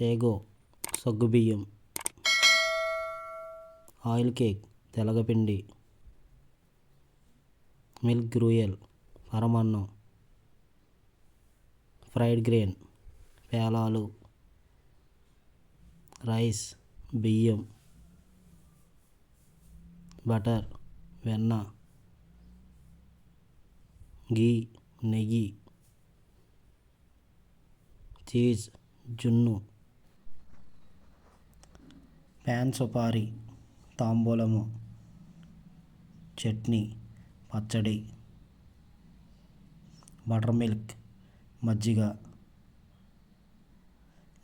సేగో సగ్గుబియ్యం oil cake తెలగపిండి milk gruel పరమన్నం ఫ్రైడ్ గ్రెయిన్ పేలాలు రైస్ బియ్యం బటర్ వెన్న గీ నెయ్యి చీజ్ జున్ను. ప్యాన్ సుపారీ తాంబూలము చట్నీ పచ్చడి బటర్ మిల్క్ మజ్జిగ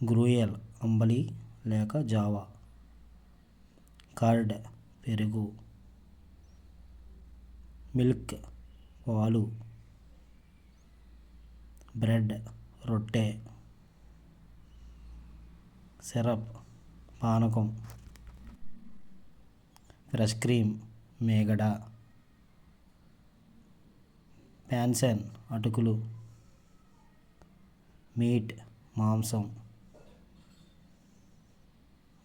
గ్రూయల్ అంబలి లేక జావా కర్డ్ పెరుగు మిల్క్ పాలు బ్రెడ్ రొట్టె సిరప్ పానకం రష్ క్రీమ్ మేగడ ప్యాన్సన్ అటుకులు మీట్ మాంసం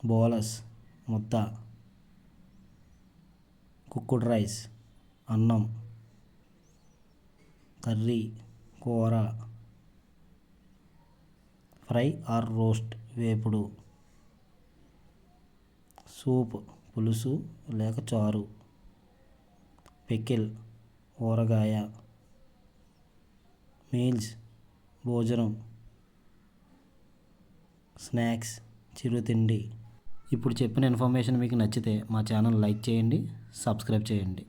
బోలస్ ముద్ద కుక్కుడ్ రైస్ అన్నం కర్రీ కూర ఫ్రై ఆర్ రోస్ట్ వేపుడు. సూప్ పులుసు లేక చారు. పికిల్ ఊరగాయ. మీల్స్ భోజనం. స్నాక్స్ చిరుతిండి. ఇప్పుడు చెప్పిన ఇన్ఫర్మేషన్ మీకు నచ్చితే మా ఛానల్ లైక్ చేయండి సబ్స్క్రైబ్ చేయండి.